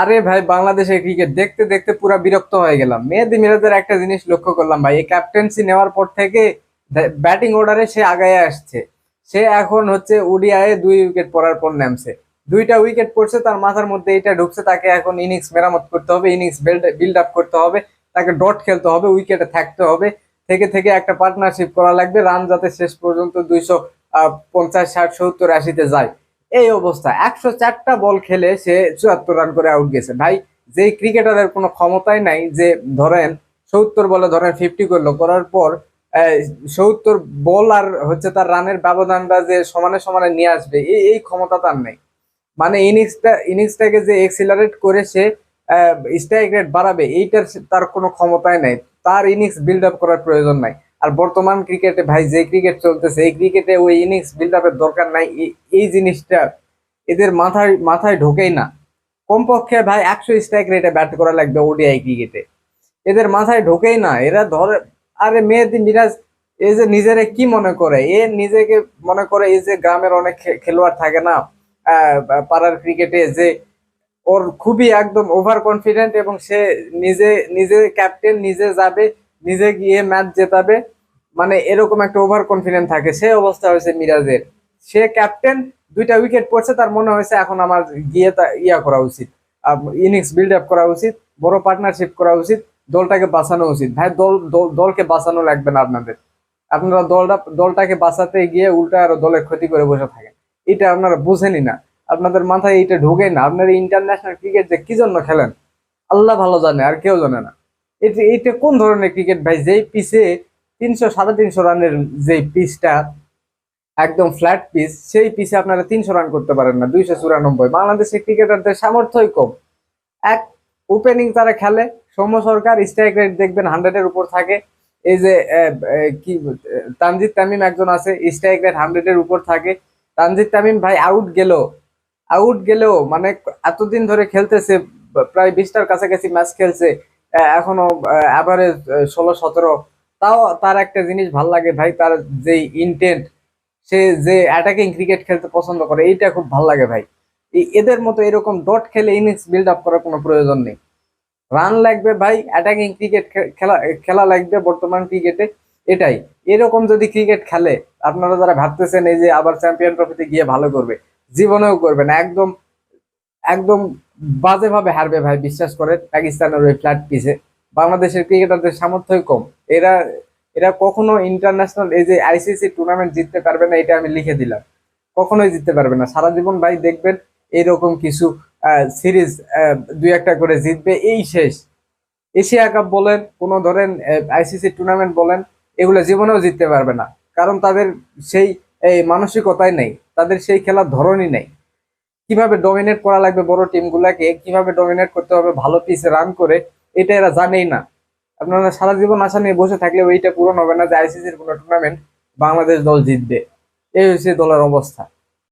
আরে ভাই বাংলাদেশের ক্রিকেট দেখতে দেখতে পুরা বিরক্ত হয়ে গেলাম। মেহেদি মিরাজের একটা জিনিস লক্ষ্য করলাম ভাই, এই ক্যাপ্টেন্সি নেওয়ার পর থেকে ব্যাটিং অর্ডারে সে আগায় আসছে। সে এখন হচ্ছে ওডিআই দুই উইকেট পড়ার পর নামছে। দুইটা উইকেট পড়ছে, তার মাথার মধ্যে এটা ঢুকছে, তাকে এখন ইনিংস মেরামত করতে হবে ইনিংস বিল্ড আপ করতে হবে, তাকে ডট খেলতে হবে উইকেটে থাকতে হবে। থেকে থেকে একটা পার্টনারশিপ করা লাগবে রান যাতে শেষ পর্যন্ত দুইশো পঞ্চাশ, ষাট, সত্তর, আশিতে যায়। এই অবস্থা। একশো চারটা বল খেলে সে চুয়াত্তর রান করে আউট গেছে। ভাই, যেই ক্রিকেটারের কোনো ক্ষমতাই নাই যে ধরেন সত্তর বলে ধরেন ফিফটি করল, করার পর সত্তর বল আর হচ্ছে তার রানের ব্যবধানটা যে সমানে সমানে নিয়ে আসবে এই এই ক্ষমতা তার নেই। মানে ইনিংসটা ইনিংসটাকে যে এক্সিলারেট করে সে স্ট্রাইক রেট বাড়াবে, এইটার তার কোনো ক্ষমতাই নাই। তার ইনিংস বিল্ড আপ করার প্রয়োজন নাই। আর বর্তমান ক্রিকেটে ভাই, যে ক্রিকেট চলতেছে, এই ক্রিকেটে ওই ইনিংস বিল্ড আপের দরকার নাই। এই- জিনিসটা এদের মাথায় মাথায় ঢোকেই না। কমপক্ষে ভাই একশো স্ট্রাইক রেটে ব্যাট করা লাগবে ওডিআই ক্রিকেটে এদের মাথায় ঢোকেই না। এরা ধরে, আরে মেহেদি মিরাজ, এই যে নিজেরে কি মনে করে? এ নিজেকে মনে করে এই যে গ্রামের অনেক খেলোয়াড় থাকে না পাড়ার ক্রিকেটে যে ওর খুবই একদম ওভার কনফিডেন্ট এবং সে নিজে নিজে ক্যাপ্টেন নিজে যাবে, নিজে গিয়ে ম্যাচ জেতাবে। মানে এরকম একটা ওভার কনফিডেন্ট থাকে। সে অবস্থা হয়েছে মিরাজের। সে ক্যাপ্টেন দুইটা উইকেট পড়ছে, তার মনে হয়েছে এখন আমার গিয়ে তা ইয়া করা উচিত। ইনিংস বিল্ড আপ করা উচিত, বড় পার্টনারশিপ করা উচিত, দলটাকে বাঁচানো উচিত। ভাই, দল, দল- দলকে বাঁচানো লাগবে না আপনাদের। আপনারা দলটা, দলটাকে বাঁচাতে গিয়ে উল্টা আরও দলের ক্ষতি করে বসে থাকেন। এটা আপনারা বুঝেনি না। আপনাদের মাথায় এটা ঢোকে না। আপনারা ইন্টারন্যাশনাল ক্রিকেট যে কি জন্য খেলেন? আল্লাহ ভালো জানে, আর কেউ জানে না। এটা এটা কোন ধরনের ক্রিকেট ভাই, যেই পিচে তিনশো, সাড়ে তিনশো রানের যে পিচটা একদম ফ্ল্যাট পিচ সেই পিচে আপনারা তিনশো রান করতে পারেন না, দুইশো চুরানব্বই। বাংলাদেশের ক্রিকেটারদের সামর্থ্যই কম। এক ওপেনিং তারা খেলে, সৌম্য সরকার স্ট্রাইক রেট দেখবেন হান্ড্রেডের উপর থাকে। এই যে কি তানজিদ তামিম একজন আছে স্ট্রাইক রেট হান্ড্রেডের উপর থাকে। তানজিদ তামিম ভাই আউট গেল আউট গেলেও মানে এতদিন ধরে খেলতেছে, প্রায় বিশটার কাছাকাছি ম্যাচ খেলছে এখনও অ্যাভারেজ ষোলো, সতেরো তাও তার একটা জিনিস ভালো লাগে ভাই, তার যে ইন্টেন্ট সে যে অ্যাটাকিং ক্রিকেট খেলতে পছন্দ করে, এইটা খুব ভালো লাগে ভাই। এদের মতো এরকম ডট খেলে ইনিংস বিল্ড আপ করার কোনো প্রয়োজন নেই। রান লাগবে ভাই অ্যাটাকিং ক্রিকেট খেলা খেলা লাগবে বর্তমান ক্রিকেটে এটাই। এরকম যদি ক্রিকেট খেলে, আপনারা যারা ভাবতেছেন এই যে আবার চ্যাম্পিয়ন ট্রফিতে গিয়ে ভালো করবে, জীবনেও করবে না, একদম একদম বাজেভাবে হারবে ভাই, বিশ্বাস করে পাকিস্তানের ওই ফ্ল্যাট পিছে বাংলাদেশের ক্রিকেটারদের সামর্থ্যই কম। এরা এরা কখনো ইন্টারন্যাশনাল এই যে আইসিসি টুর্নামেন্ট জিততে পারবে না, এটা আমি লিখে দিলাম। কখনোই জিততে পারবে না। সারা জীবন ভাই দেখবেন এইরকম কিছু সিরিজ দুই একটা করে জিতবে, এই শেষ। এশিয়া কাপ বলেন, কোনো ধরেন আইসিসি টুর্নামেন্ট বলেন, এগুলো জীবনেও জিততে পারবে না। কারণ তাদের সেই, এই মানসিকতাই নেই। তাদের সেই খেলার ধরনই নেই। কীভাবে ডমিনেট করা লাগবে বড় টিমগুলাকে কীভাবে ডমিনেট করতে হবে ভালো পিচে রান করে এটা এরা জানেই না। আপনারা সারা জীবন আশা নিয়ে বসে থাকলে ওইটা পূরণ হবে না যে আইসিসির কোনো টুর্নামেন্ট বাংলাদেশ দল জিতবে। এই হচ্ছে দলের অবস্থা।